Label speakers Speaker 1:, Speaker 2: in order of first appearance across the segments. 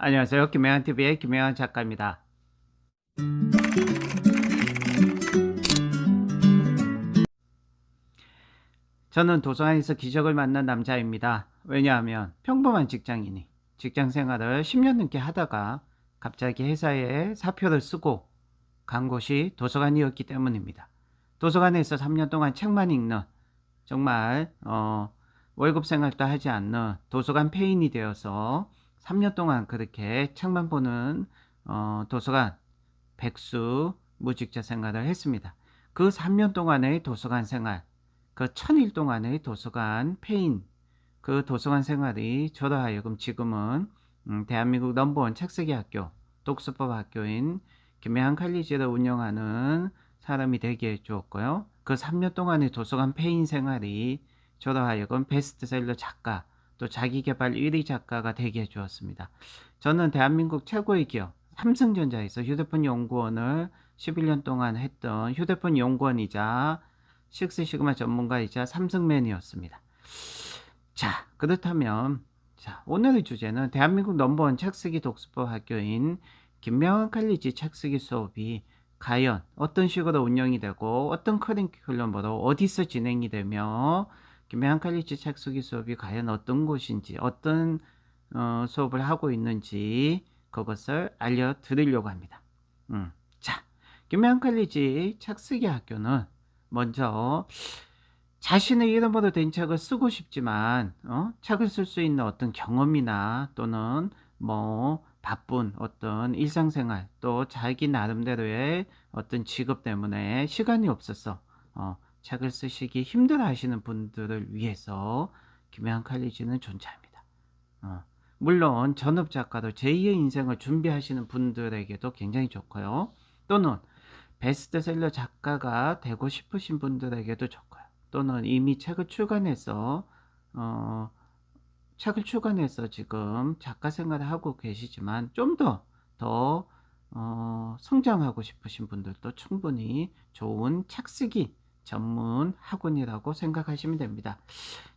Speaker 1: 안녕하세요. 김혜환TV의 김혜환 작가입니다. 저는 도서관에서 기적을 만난 남자입니다. 왜냐하면 평범한 직장인이 직장 생활을 10년 넘게 하다가 갑자기 회사에 사표를 쓰고 간 곳이 도서관이었기 때문입니다. 도서관에서 3년 동안 책만 읽는 정말 어, 월급 생활도 하지 않는 도서관 폐인이 되어서 3년 동안 그렇게 책만 보는 어, 도서관 백수 무직자 생활을 했습니다. 그 3년 동안의 도서관 생활, 그 천일 동안의 도서관 폐인, 그 도서관 생활이 저로 하여금 지금은 음, 대한민국 넘버원 책쓰기 학교, 독서법 학교인 김해한 칼리지를 운영하는 사람이 되게 해주었고요. 그 3년 동안의 도서관 폐인 생활이 저로 하여금 베스트셀러 작가, 또 자기개발 1위 작가가 되게 해주었습니다. 저는 대한민국 최고의 기업, 삼성전자에서 휴대폰 연구원을 11년 동안 했던 휴대폰 연구원이자 식스 시그마 전문가이자 삼성맨이었습니다. 자, 그렇다면 자, 오늘의 주제는 대한민국 넘버원 책쓰기 독서법 학교인 김명한 칼리지 책쓰기 수업이 과연 어떤 식으로 운영이 되고 어떤 커리큘럼으로 어디서 진행이 되며 김명한 칼리지 책쓰기 수업이 과연 어떤 곳인지 어떤 어, 수업을 하고 있는지 그것을 알려드리려고 합니다. 음, 자, 김명한 칼리지 책쓰기 학교는 먼저 자신의 이름으로 된 책을 쓰고 싶지만 어? 책을 쓸 수 있는 어떤 경험이나 또는 뭐 바쁜 어떤 일상생활 또 자기 나름대로의 어떤 직업 때문에 시간이 없어서 어, 책을 쓰시기 힘들어 하시는 분들을 위해서 김혜한 칼리지는 존재합니다. 어, 물론 전업 작가도 제2의 인생을 준비하시는 분들에게도 굉장히 좋고요. 또는 베스트셀러 작가가 되고 싶으신 분들에게도 좋고요. 또는 이미 책을 출간해서 어, 책을 출간해서 지금 작가 생활을 하고 계시지만 좀 더더 어, 성장하고 싶으신 분들도 충분히 좋은 책 쓰기 전문 학원이라고 생각하시면 됩니다.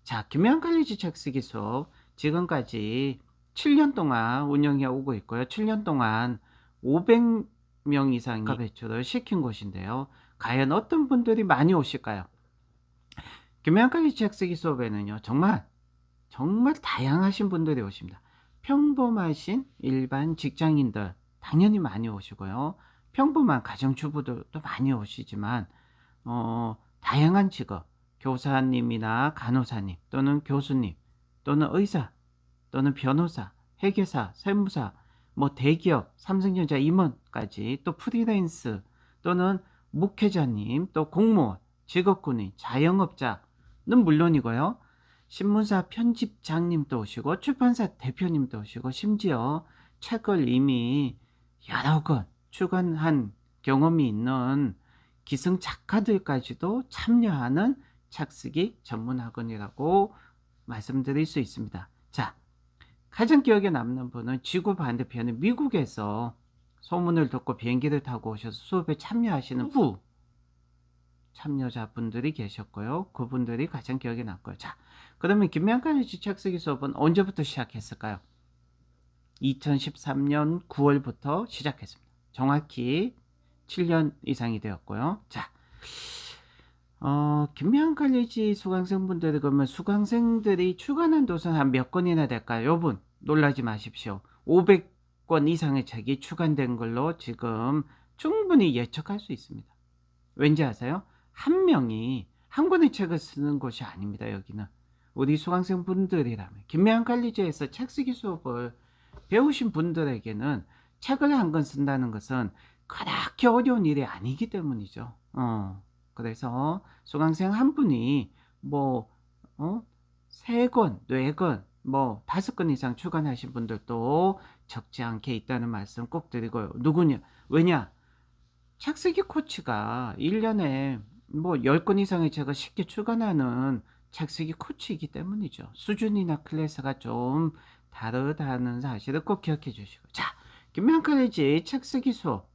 Speaker 1: 자, 김현 칼리지 책쓰기 수업 지금까지 7년 동안 운영해 오고 있고요. 7년 동안 500명 이상이 배출을 시킨 곳인데요. 과연 어떤 분들이 많이 오실까요? 김현칼리 책쓰기 수업에는요, 정말, 정말 다양하신 분들이 오십니다. 평범하신 일반 직장인들, 당연히 많이 오시고요. 평범한 가정주부들도 많이 오시지만, 어, 다양한 직업, 교사님이나 간호사님, 또는 교수님, 또는 의사, 또는 변호사, 회계사, 세무사, 뭐 대기업, 삼성전자 임원까지 또 프리랜스 또는 목회자님, 또 공무원, 직업군인, 자영업자는 물론이고요. 신문사 편집장님도 오시고 출판사 대표님도 오시고 심지어 책을 이미 여러 권 출간한 경험이 있는 기승 작가들까지도 참여하는 책쓰기 전문 학원이라고 말씀드릴 수 있습니다. 자, 가장 기억에 남는 분은 지구 반대편에 미국에서 소문을 듣고 비행기를 타고 오셔서 수업에 참여하시는 후 참여자분들이 계셨고요. 그분들이 가장 기억에 남고요. 자, 그러면 김명관의 책쓰기 수업은 언제부터 시작했을까요? 2013년 9월부터 시작했습니다. 정확히 7년 이상이 되었고요. 자, 어, 김명한 칼리지 수강생분들이 그러면 수강생들이 출간한 도서는 한 몇 권이나 될까요? 여러분, 놀라지 마십시오. 500권 이상의 책이 출간된 걸로 지금 충분히 예측할 수 있습니다. 왠지 아세요? 한 명이 한 권의 책을 쓰는 곳이 아닙니다. 여기는 우리 수강생분들이라면 김명한 칼리지에서 책 쓰기 수업을 배우신 분들에게는 책을 한 권 쓴다는 것은 그렇게 어려운 일이 아니기 때문이죠. 어. 그래서 수강생 한 분이 뭐, 어, 세 권, 네 권, 뭐, 다섯 권 이상 출간하신 분들도 적지 않게 있다는 말씀 꼭 드리고요. 누구냐? 왜냐? 책 쓰기 코치가 1년에 뭐 10권 이상의 책을 쉽게 출간하는 책 쓰기 코치이기 때문이죠. 수준이나 클래스가 좀 다르다는 사실을 꼭 기억해 주시고. 자, 김명 칼리지 책 쓰기 수업.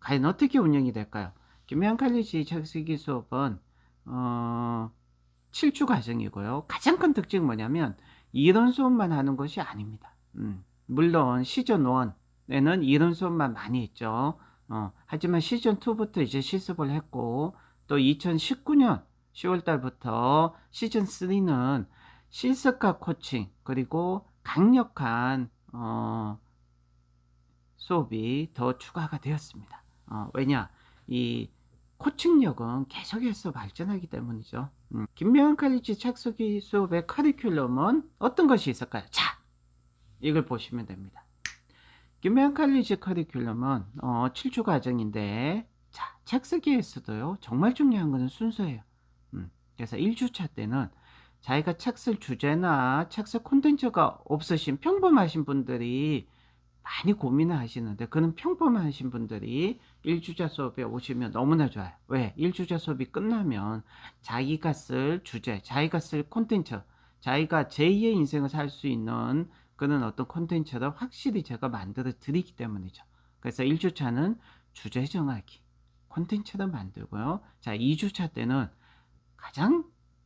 Speaker 1: 과연 어떻게 운영이 될까요? 김현 칼리지 책쓰기 수업은 어, 7주 과정이고요. 가장 큰 특징이 뭐냐면 이런 수업만 하는 것이 아닙니다. 음, 물론 시즌 1에는 이런 수업만 많이 했죠. 어, 하지만 시즌 2부터 이제 실습을 했고 또 2019년 10월 달부터 시즌 3는 실습과 코칭 그리고 강력한 어, 수업이 더 추가가 되었습니다. 어, 왜냐 이 코칭력은 계속해서 발전하기 때문이죠. 음, 김명한 칼리지 착수기 수업의 커리큘럼은 어떤 것이 있을까요? 자, 이걸 보시면 됩니다. 김명한 칼리지 커리큘럼은 어, 7주 과정인데 자, 착수기에서도요. 정말 중요한 것은 순서예요. 음, 그래서 1주차 때는 자기가 책 쓸 주제나 책 쓸 콘텐츠가 없으신 평범하신 분들이 많이 고민을 하시는데 그는 평범하신 분들이 1주차 수업에 오시면 너무나 좋아요. 왜? 1주차 수업이 끝나면 자기가 쓸 주제, 자기가 쓸 콘텐츠, 자기가 제2의 인생을 살 수 있는 그런 어떤 콘텐츠를 확실히 제가 만들어 드리기 때문이죠. 그래서 1주차는 주제 정하기, 콘텐츠를 만들고요. 자, 2주차 때는 가장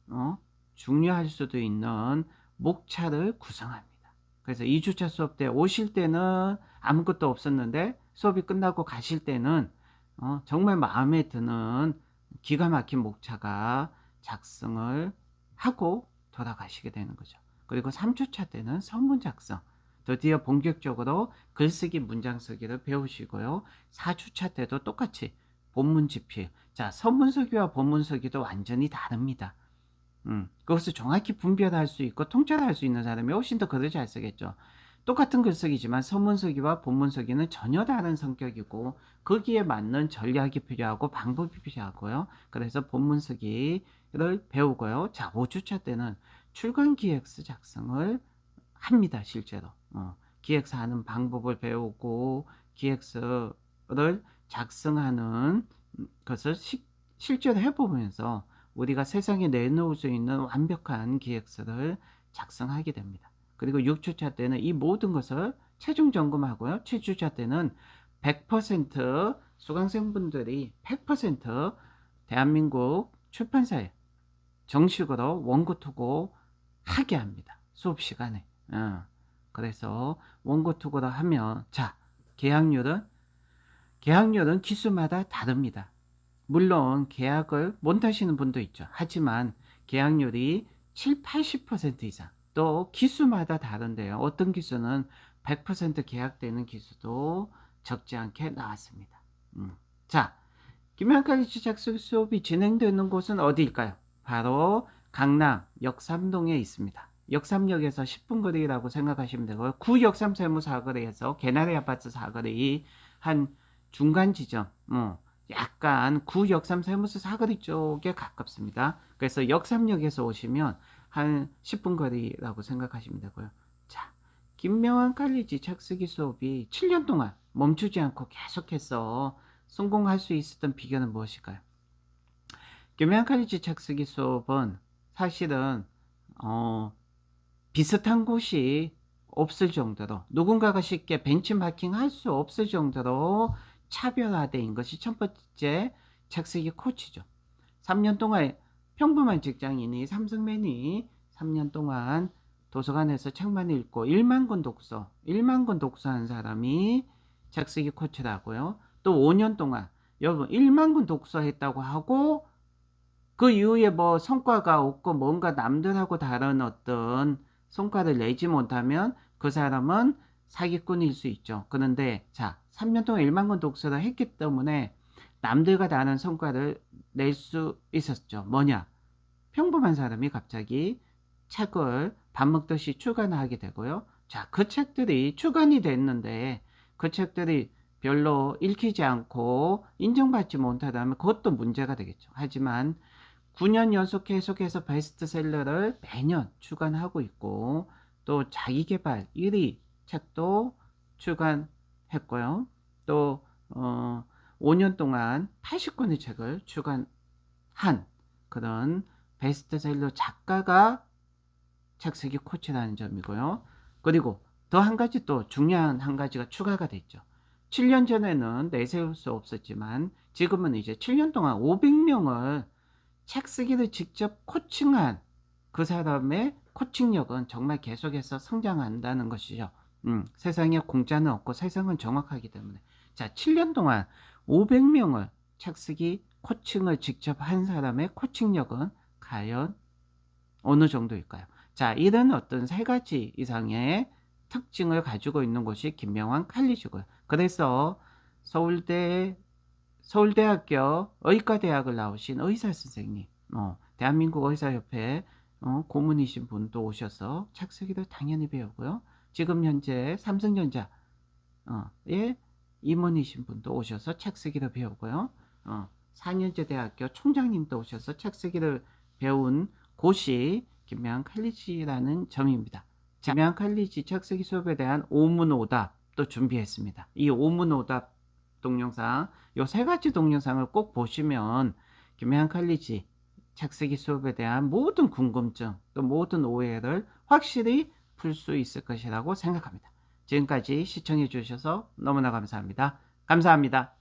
Speaker 1: 어, 중요할 수도 있는 목차를 구성합니다. 그래서 2주차 수업 때 오실 때는 아무것도 없었는데 수업이 끝나고 가실 때는 어, 정말 마음에 드는 기가 막힌 목차가 작성을 하고 돌아가시게 되는 거죠. 그리고 3주차 때는 선문 작성. 드디어 본격적으로 글쓰기 문장 쓰기를 배우시고요. 4주차 때도 똑같이 본문 집필. 자, 선문 쓰기와 본문 쓰기도 완전히 다릅니다. 음, 그것을 정확히 분별할 수 있고 통찰할 수 있는 사람이 훨씬 더 글을 잘 쓰겠죠. 똑같은 글쓰기지만 서문쓰기와 본문쓰기는 전혀 다른 성격이고 거기에 맞는 전략이 필요하고 방법이 필요하고요. 그래서 본문쓰기를 배우고요. 자, 5주차 때는 출간 기획서 작성을 합니다. 실제로. 어, 기획서 하는 방법을 배우고 기획서를 작성하는 것을 시, 실제로 해보면서 우리가 세상에 내놓을 수 있는 완벽한 기획서를 작성하게 됩니다. 그리고 6주차 때는 이 모든 것을 최종 점검하고요. 7주차 때는 100% 수강생분들이 100% 대한민국 출판사에 정식으로 원고 투고 하게 합니다. 수업 시간에. 어. 그래서 원고 투고를 하면 자 계약률은 계약률은 기수마다 다릅니다. 물론 계약을 못 하시는 분도 있죠. 하지만 계약률이 7, 80% 이상. 또 기수마다 다른데요. 어떤 기수는 100% 계약되는 기수도 적지 않게 나왔습니다. 음. 자, 김현까지 지작수 수업이 진행되는 곳은 어디일까요? 바로 강남 역삼동에 있습니다. 역삼역에서 10분 거리라고 생각하시면 되고요. 구 역삼 세무 사거리에서 개나리 아파트 사거리 한 중간 지점, 어, 약간 구 역삼 세무서 사거리 쪽에 가깝습니다. 그래서 역삼역에서 오시면 한 10분 거리라고 생각하시면 되고요. 자, 김명환 칼리지 착쓰기 수업이 7년 동안 멈추지 않고 계속해서 성공할 수 있었던 비결은 무엇일까요? 김명환 칼리지 착쓰기 수업은 사실은 어, 비슷한 곳이 없을 정도로 누군가가 쉽게 벤치마킹 할 수 없을 정도로 차별화된 것이 첫 번째 착쓰기 코치죠. 3년 동안 평범한 직장인이 삼성맨이 3년 동안 도서관에서 책만 읽고 1만 권 독서, 1만 권 독서한 사람이 착쓰기 코치라고요. 또 5년 동안 여러분 1만 권 독서했다고 하고 그 이후에 뭐 성과가 없고 뭔가 남들하고 다른 어떤 성과를 내지 못하면 그 사람은 사기꾼일 수 있죠. 그런데 자 3년 동안 1만 권 독서를 했기 때문에 남들과 다른 성과를 낼 수 있었죠. 뭐냐? 평범한 사람이 갑자기 책을 밥 먹듯이 출간하게 되고요. 자, 그 책들이 출간이 됐는데 그 책들이 별로 읽히지 않고 인정받지 못하다면 그것도 문제가 되겠죠. 하지만 9년 연속 계속해서 베스트셀러를 매년 출간하고 있고 또 자기 개발 1위 책도 출간했고요. 또 어, 5년 동안 80권의 책을 출간한 그런 베스트셀러 작가가 책쓰기 코치라는 점이고요. 그리고 더 한 가지 또 중요한 한 가지가 추가가 됐죠. 7년 전에는 내세울 수 없었지만 지금은 이제 7년 동안 500명을 책 쓰기를 직접 코칭한 그 사람의 코칭력은 정말 계속해서 성장한다는 것이죠. 음, 세상에 공짜는 없고 세상은 정확하기 때문에. 자, 7년 동안 500명을 착쓰기 코칭을 직접 한 사람의 코칭력은 과연 어느 정도일까요? 자, 이런 어떤 세 가지 이상의 특징을 가지고 있는 곳이 김명환 칼리지고요. 그래서 서울대 서울대학교 의과대학을 나오신 의사 선생님, 어, 대한민국 의사협회 어, 고문이신 분도 오셔서 착색이를 당연히 배우고요. 지금 현재 삼성전자 어, 의 임원이신 분도 오셔서 책 쓰기를 배우고요. 어, 4년제 대학교 총장님도 오셔서 책 쓰기를 배운 곳이 김명한 칼리지라는 점입니다. 김명한 칼리지 책 쓰기 수업에 대한 오문 오답도 준비했습니다. 이 오문 오답 동영상, 요 세 가지 동영상을 꼭 보시면 김명한 칼리지 책 쓰기 수업에 대한 모든 궁금증, 또 모든 오해를 확실히 풀 수 있을 것이라고 생각합니다. 지금까지 시청해 주셔서 너무나 감사합니다. 감사합니다.